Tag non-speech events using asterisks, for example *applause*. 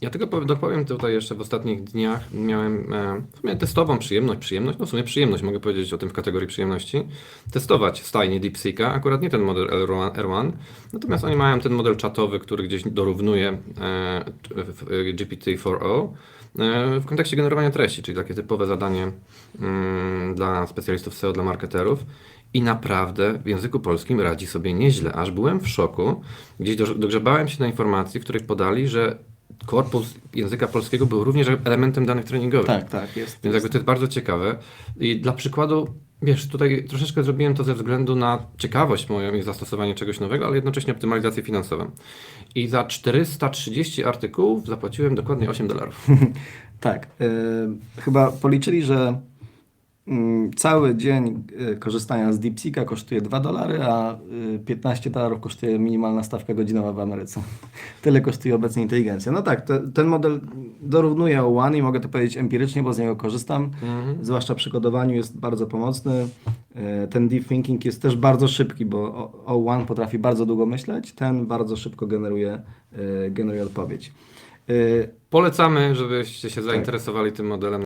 Ja tylko powiem, dopowiem tutaj jeszcze w ostatnich dniach miałem e, w sumie testową przyjemność, przyjemność, no w sumie przyjemność, mogę powiedzieć o tym w kategorii przyjemności, testować stajnie DeepSeeka, akurat nie ten model R1, R1 natomiast oni mają ten model czatowy, który gdzieś dorównuje e, w- GPT-4o e, w kontekście generowania treści, czyli takie typowe zadanie mm, dla specjalistów SEO, dla marketerów. I naprawdę w języku polskim radzi sobie nieźle. Aż byłem w szoku. Gdzieś do- dogrzebałem się na informacji, w której podali, że korpus języka polskiego był również elementem danych treningowych. Tak, tak, jest. Więc jakby to jest bardzo ciekawe. I dla przykładu, wiesz, tutaj troszeczkę zrobiłem to ze względu na ciekawość moją i zastosowanie czegoś nowego, ale jednocześnie optymalizację finansową. I za 430 artykułów zapłaciłem dokładnie 8 dolarów. *laughs* Tak. y, chyba policzyli, że cały dzień y, korzystania z DeepSeeka kosztuje 2 dolary, a y, 15 dolarów kosztuje minimalna stawka godzinowa w Ameryce. *laughs* Tyle kosztuje obecnie inteligencja. No tak, te, ten model dorównuje O1 i mogę to powiedzieć empirycznie, bo z niego korzystam. Zwłaszcza przy kodowaniu jest bardzo pomocny. Y, Ten deep thinking jest też bardzo szybki, bo O- O1 potrafi bardzo długo myśleć, ten bardzo szybko generuje, y, generuje odpowiedź. Y, Polecamy, żebyście się zainteresowali tym modelem.